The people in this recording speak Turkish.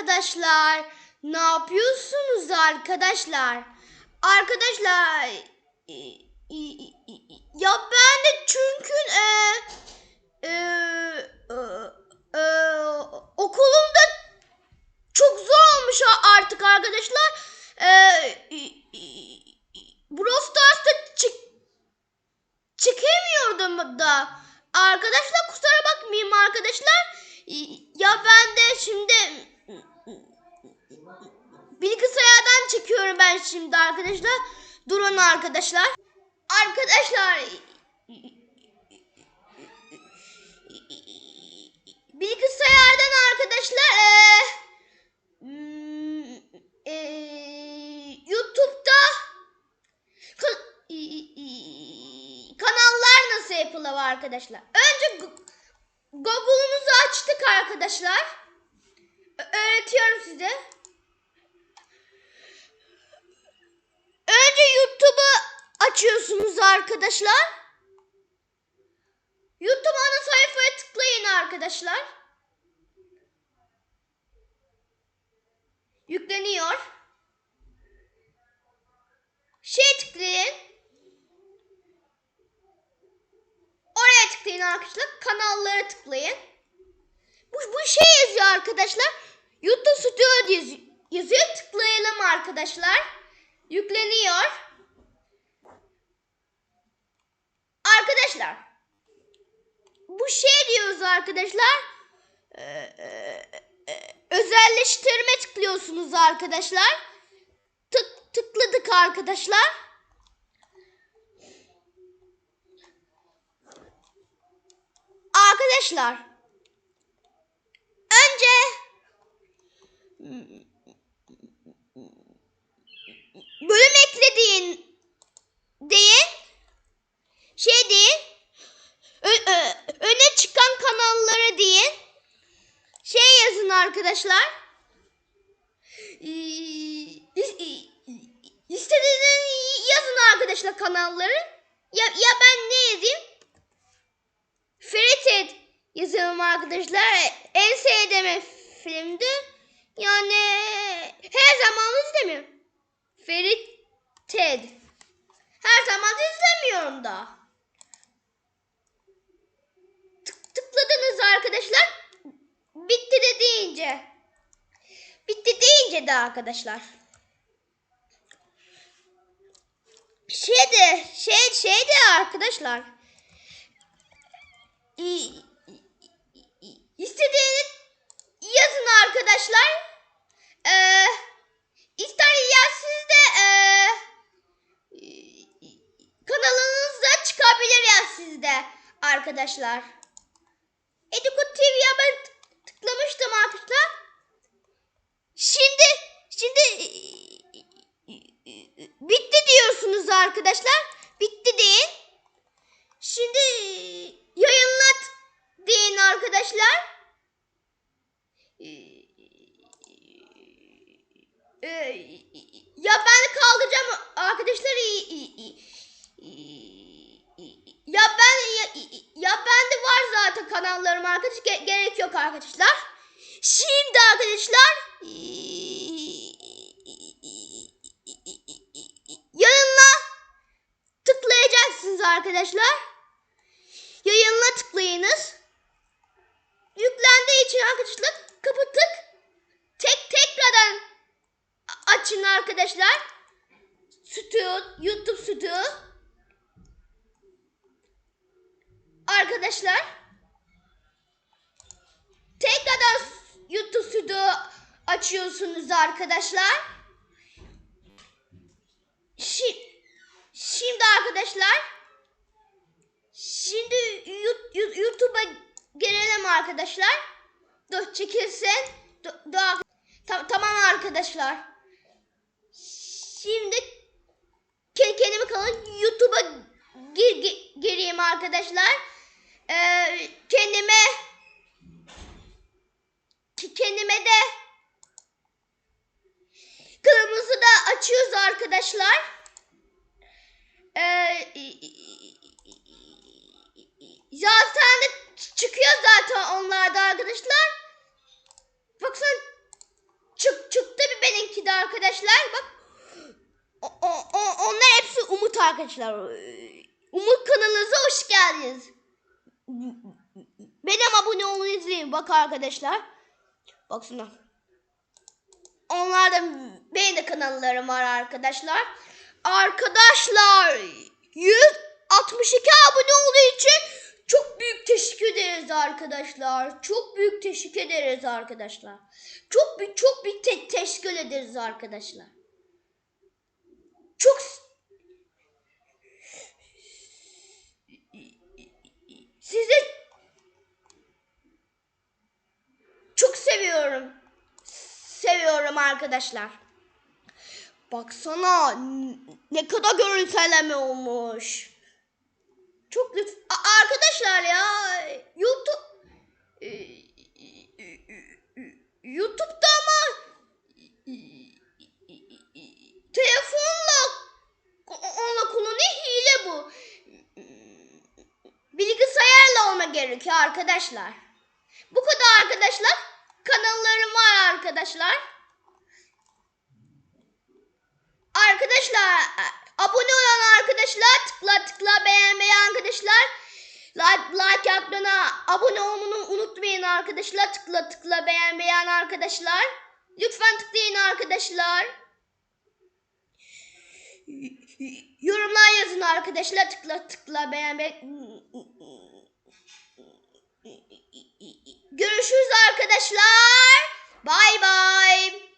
arkadaşlar. Ne yapıyorsunuz arkadaşlar? Arkadaşlar ya ben de çünkü e, e, e, e, okulumda çok zor olmuş artık arkadaşlar. E, e, e, çık çıkamıyordum da. Arkadaşlar kusura bakmayayım arkadaşlar. Ya ben de şimdi bilgisayardan çekiyorum ben şimdi arkadaşlar. Durun arkadaşlar. Arkadaşlar bilgisayardan arkadaşlar hmm, eee, YouTube'da ka- kanallar nasıl yapılır arkadaşlar? Önce Google'umuzu açtık arkadaşlar. Öğretiyorum size. Önce YouTube'u açıyorsunuz arkadaşlar. YouTube ana sayfaya tıklayın arkadaşlar. Yükleniyor. Şey tıklayın. Oraya tıklayın arkadaşlar. Kanallara tıklayın. Bu, bu şey yazıyor arkadaşlar. YouTube Studio yaz- yazıyor. Tıklayalım arkadaşlar. Yükleniyor. Arkadaşlar. Bu şey diyoruz arkadaşlar. Ee, e, e, özelleştirme tıklıyorsunuz arkadaşlar. Tık tıkladık arkadaşlar. Arkadaşlar önce bölüm eklediğin deyin şey deyin öne çıkan kanalları deyin şey yazın arkadaşlar istediğiniz yazın arkadaşlar kanalları ya, ya ben ne yazayım Ferited yazıyorum arkadaşlar. En sevdiğim filmdi. Yani her zaman izlemiyorum. Ferit Ted. Her zaman izlemiyorum da. Tık, tıkladınız arkadaşlar. Bitti de deyince. Bitti deyince de arkadaşlar. Şey de şey şey de arkadaşlar. İ- İstediğini yazın arkadaşlar. Ee, ister ya siz de ee, kanalınızda çıkabilir sizde arkadaşlar. Educo TV'ye ben tık- tıklamıştım arkadaşlar. Şimdi şimdi bitti diyorsunuz arkadaşlar. Bitti deyin. Şimdi yayınlat deyin arkadaşlar. Ee, Ya ben kaldıracağım arkadaşlar. Ya ben ya, ya bende var zaten arkadaşlar. Ge- gerek yok arkadaşlar. Şimdi arkadaşlar yayınla tıklayacaksınız arkadaşlar. Yayınla tıklayınız. Yüklendiği için arkadaşlar kapattık. Tek tekrardan açın arkadaşlar. Stüdyo, YouTube stüdyo. Arkadaşlar. Tekrardan YouTube stüdyo açıyorsunuz arkadaşlar. Şi- Şimdi arkadaşlar Şimdi YouTube'a gelelim arkadaşlar. Dur çekilsin. Dur, dur. Ta- tamam arkadaşlar. Şimdi ke- kendimi kalın YouTube'a gir, gir- gireyim arkadaşlar. Ee, kendime kendime de kırmızı da açıyoruz arkadaşlar. Ee, zaten de çıkıyor zaten onlarda arkadaşlar. Baksana arkadaşlar. Bak. O- o- onlar hepsi Umut arkadaşlar. Umut kanalınıza hoş geldiniz. Benim abone olmayı izleyin. Bak arkadaşlar. Baksana. Onlarda benim kanallarım var arkadaşlar. Arkadaşlar 162 abone olduğu için çok büyük teşekkür ederiz arkadaşlar. Çok büyük teşekkür ederiz arkadaşlar. Çok büyük çok büyük te- teşekkür ederiz arkadaşlar. Çok s- sizi çok seviyorum. Seviyorum arkadaşlar. Baksana ne kadar görüntüleme olmuş. Çok lütf arkadaşlar ya YouTube e, YouTube'da ama telefonla onunla kullanıyor hile bu. Bilgisayarla olma gerekiyor arkadaşlar. Bu kadar arkadaşlar. Kanallarım var arkadaşlar. Arkadaşlar abone olan arkadaşlar tıkla tıkla beğenmeyi arkadaşlar. Like, like yaptığına abone olmayı unutmayın arkadaşlar. Tıkla tıkla beğenmeyen arkadaşlar. Lütfen tıklayın arkadaşlar. Yorumlar yazın arkadaşlar. Tıkla tıkla beğenme. Görüşürüz arkadaşlar. Bay bay.